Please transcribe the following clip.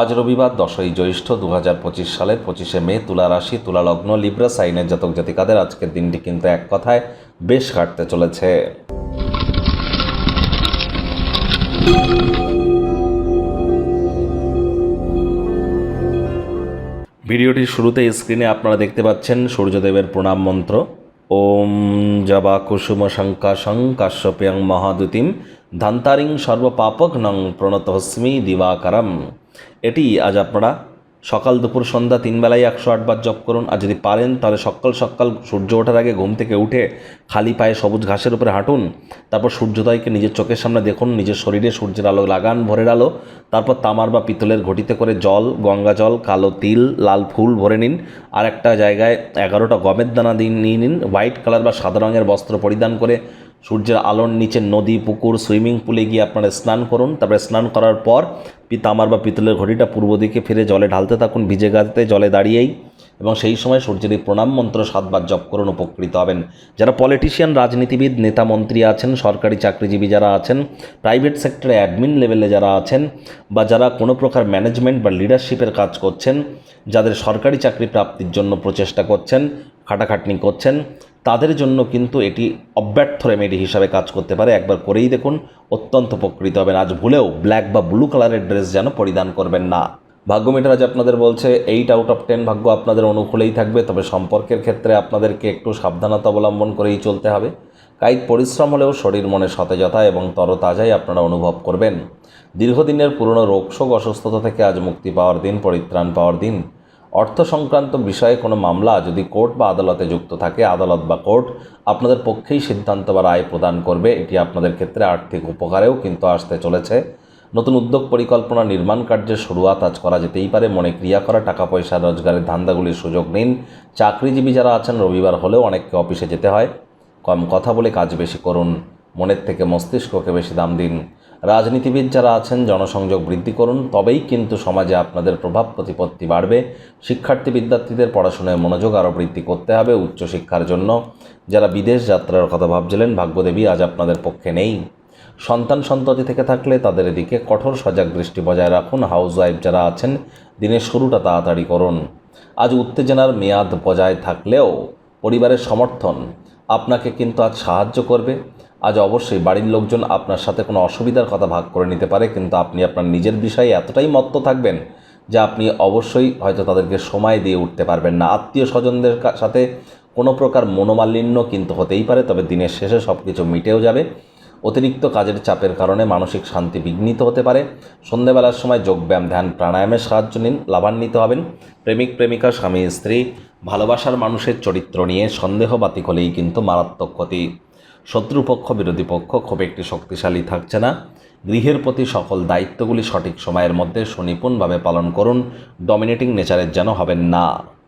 আজ রবিবার দশই জ্যৈষ্ঠ দু হাজার পঁচিশ সালের পঁচিশে মে তুলা রাশি, তুলা লগ্ন, লিব্রা, সাইনের জাতক জাতিকাদের আজকের দিনটি কিন্তু এক কথায় বেশ কাটতে চলেছে। ভিডিওটির শুরুতে স্ক্রিনে আপনারা দেখতে পাচ্ছেন সূর্যদেবের প্রণাম মন্ত্র। ওম জবা কুসুম শঙ্কাশং কাশ্যপ্যাং মহাদুতিম ধান্তারিং সর্বপাপঘ্নং প্রণতহস্মি দিবাকারম। এটি আজ আপনারা সকাল দুপুর সন্ধ্যা তিন বেলায় একশো আটবার জপ করুন। আর যদি পারেন, তাহলে সকাল সকাল সূর্য ওঠার আগে ঘুম থেকে উঠে খালি পায়ে সবুজ ঘাসের উপরে হাঁটুন। তারপর সূর্যোদয়কে নিজের চোখের সামনে দেখুন, নিজের শরীরে সূর্যের আলো লাগান ভোরের আলো। তারপর তামার বা পিতলের ঘটিতে করে জল, গঙ্গা জল, কালো তিল, লাল ফুল ভরে নিন। আর একটা জায়গায় এগারোটা গমের দানা দিন নিয়ে নিন। হোয়াইট কালার বা সাদা রঙের বস্ত্র পরিধান করে সূর্যের আলোর নিচে নদী, পুকুর, সুইমিং পুলে গিয়ে আপনারা স্নান করুন। তারপরে স্নান করার পর পিতামার বা পিতলের ঘড়িটা পূর্ব দিকে ফিরে জলে ঢালতে থাকুন, ভিজে গাতে জলে দাঁড়িয়েই। এবং সেই সময় সূর্যের এই প্রণাম মন্ত্র সাতবার জপ করুন, উপকৃত হবেন। যারা পলিটিশিয়ান রাজনীতিবিদ, নেতা মন্ত্রী আছেন, সরকারি চাকরিজীবী যারা আছেন প্রাইভেট সেক্টরে অ্যাডমিন লেভেলে যারা আছেন, বা যারা কোনো প্রকার ম্যানেজমেন্ট বা লিডারশিপের কাজ করছেন, যাদের সরকারি চাকরি প্রাপ্তির জন্য প্রচেষ্টা করছেন, খাটাখাটনি করছেন, তাদের জন্য কিন্তু এটি অব্যর্থ রেমেডি হিসাবে কাজ করতে পারে। একবার করেই দেখুন, অত্যন্ত উপকৃত হবেন। আজ ভুলেও ব্ল্যাক বা ব্লু কালারের ড্রেস যেন পরিধান করবেন না। ভাগ্য মিটার আজ আপনাদের বলছে এইট আউট অফ টেন ভাগ্য আপনাদের অনুকূলেই থাকবে, তবে সম্পর্কের ক্ষেত্রে আপনাদেরকে একটু সাবধানতা অবলম্বন করেই চলতে হবে। কায়িক পরিশ্রম হলেও শরীর মনে সতেজতা এবং তরতাজাই আপনারা অনুভব করবেন। দীর্ঘদিনের পুরনো রোগশোক অসুস্থতা থেকে আজ মুক্তি পাওয়ার দিন, পরিত্রাণ পাওয়ার দিন। অর্থ সংক্রান্ত বিষয়ে কোনো মামলা যদি কোর্ট বা আদালতে যুক্ত থাকে, আদালত বা কোর্ট আপনাদের পক্ষেই সিদ্ধান্ত বা রায় প্রদান করবে। এটি আপনাদের ক্ষেত্রে আর্থিক উপকারেও কিন্তু আসতে চলেছে। নতুন উদ্যোগ পরিকল্পনা নির্মাণ কার্যের শুরুয়াত আজ করা যেতেই পারে। মনে ক্রিয়া করা টাকা পয়সা রোজগারের ধান্দাগুলির সুযোগ নিন। চাকরিজীবী যারা আছেন, রবিবার হলেও অনেককে অফিসে যেতে হয়। কম কথা বলে কাজ বেশি করুন। মনের থেকে মস্তিষ্ককে বেশি দাম দিন। রাজনীতিবিদ যারা আছেন, জনসংযোগ বৃদ্ধি করুন। তবেই কিন্তু সমাজে আপনাদের প্রভাব প্রতিপত্তি বাড়বে। শিক্ষার্থী বিদ্যার্থীদের পড়াশোনায় মনোযোগ আরও বৃদ্ধি করতে হবে উচ্চশিক্ষার জন্য। যারা বিদেশ যাত্রার কথা ভাবছিলেন, ভাগ্যদেবী আজ আপনাদের পক্ষে নেই। সন্তান সন্ততি থেকে থাকলে তাদের এদিকে কঠোর সজাগ দৃষ্টি বজায় রাখুন। হাউস ওয়াইফ যারা আছেন, দিনের শুরুটা তাড়াতাড়ি করুন। আজ উত্তেজনার মেয়াদ বজায় থাকলেও পরিবারের সমর্থন আপনাকে কিন্তু আজ সাহায্য করবে। আজ অবশ্যই বাড়ির লোকজন আপনার সাথে কোনো অসুবিধার কথা ভাগ করে নিতে পারে, কিন্তু আপনি আপনার নিজের বিষয়ে এতটাই মত্ত থাকবেন যে আপনি অবশ্যই হয়তো তাদেরকে সময় দিয়ে উঠতে পারবেন না। আত্মীয় স্বজনদের সাথে কোনো প্রকার মনোমালিন্য কিন্তু হতেই পারে, তবে দিনের শেষে সব কিছু মিটেও যাবে। অতিরিক্ত কাজের চাপের কারণে মানসিক শান্তি বিঘ্নিত হতে পারে। সন্ধেবেলার সময় যোগব্যায়াম, ধ্যান, প্রাণায়ামের সাহায্য নিন, লাভান্বিত হবেন। প্রেমিক, প্রেমিকা, স্বামী, স্ত্রী, ভালোবাসার মানুষের চরিত্র নিয়ে সন্দেহবাতিক হলেই কিন্তু মারাত্মক ক্ষতি। শত্রুপক্ষ, বিরোধী পক্ষ খুব একটি শক্তিশালী থাকছে না। গৃহের প্রতি সকল দায়িত্বগুলি সঠিক সময়ের মধ্যে সুনিপুণভাবে পালন করুন। ডমিনেটিং নেচারের যেন হবেন না।